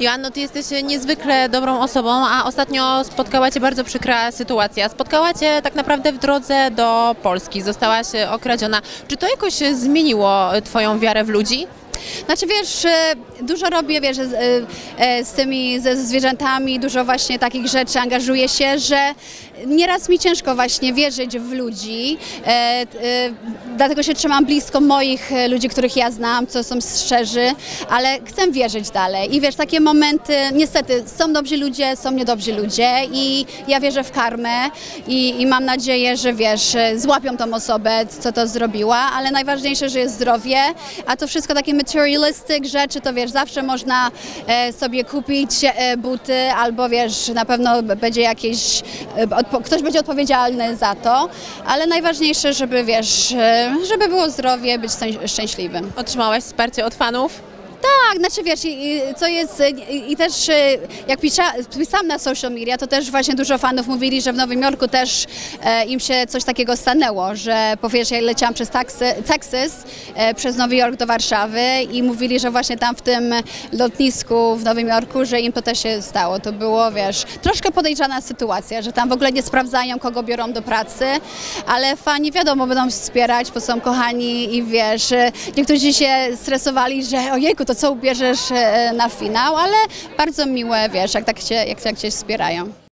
Joanno, ty jesteś niezwykle dobrą osobą, a ostatnio spotkała cię bardzo przykra sytuacja. Spotkała cię tak naprawdę w drodze do Polski, zostałaś okradziona. Czy to jakoś zmieniło twoją wiarę w ludzi? Znaczy wiesz, e, dużo robię wiesz, z, e, e, z tymi ze zwierzętami, dużo właśnie takich rzeczy angażuję się, że nieraz mi ciężko właśnie wierzyć w ludzi, dlatego się trzymam blisko moich ludzi, których ja znam, co są szczerzy, ale chcę wierzyć dalej. I wiesz, takie momenty, niestety są dobrzy ludzie, są niedobrzy ludzie i ja wierzę w karmę i, i mam nadzieję, że wiesz, złapią tą osobę, co to zrobiła, ale najważniejsze, że jest zdrowie, a to wszystko takie materialistic rzeczy, to wiesz, zawsze można e, sobie kupić e, buty albo wiesz, na pewno będzie jakieś, e, ktoś będzie odpowiedzialny za to, ale najważniejsze, żeby wiesz, żeby było zdrowie, być szczęś- szczęśliwym. Otrzymałaś wsparcie od fanów? Tak, znaczy wiesz, i, co jest, i, i też e, jak pisałam na social media, to też właśnie dużo fanów mówili, że w Nowym Jorku też e, im się coś takiego stanęło, że powiesz, ja leciałam przez Texas, e, przez Nowy Jork do Warszawy i mówili, że właśnie tam w tym lotnisku w Nowym Jorku, że im to też się stało. To było, wiesz, troszkę podejrzana sytuacja, że tam w ogóle nie sprawdzają, kogo biorą do pracy, ale fani wiadomo będą wspierać, bo są kochani i wiesz, niektórzy się stresowali, że ojejku, to co ubierzesz e, na finał, ale bardzo miłe, wiesz, jak tak cię, jak, jak cię wspierają.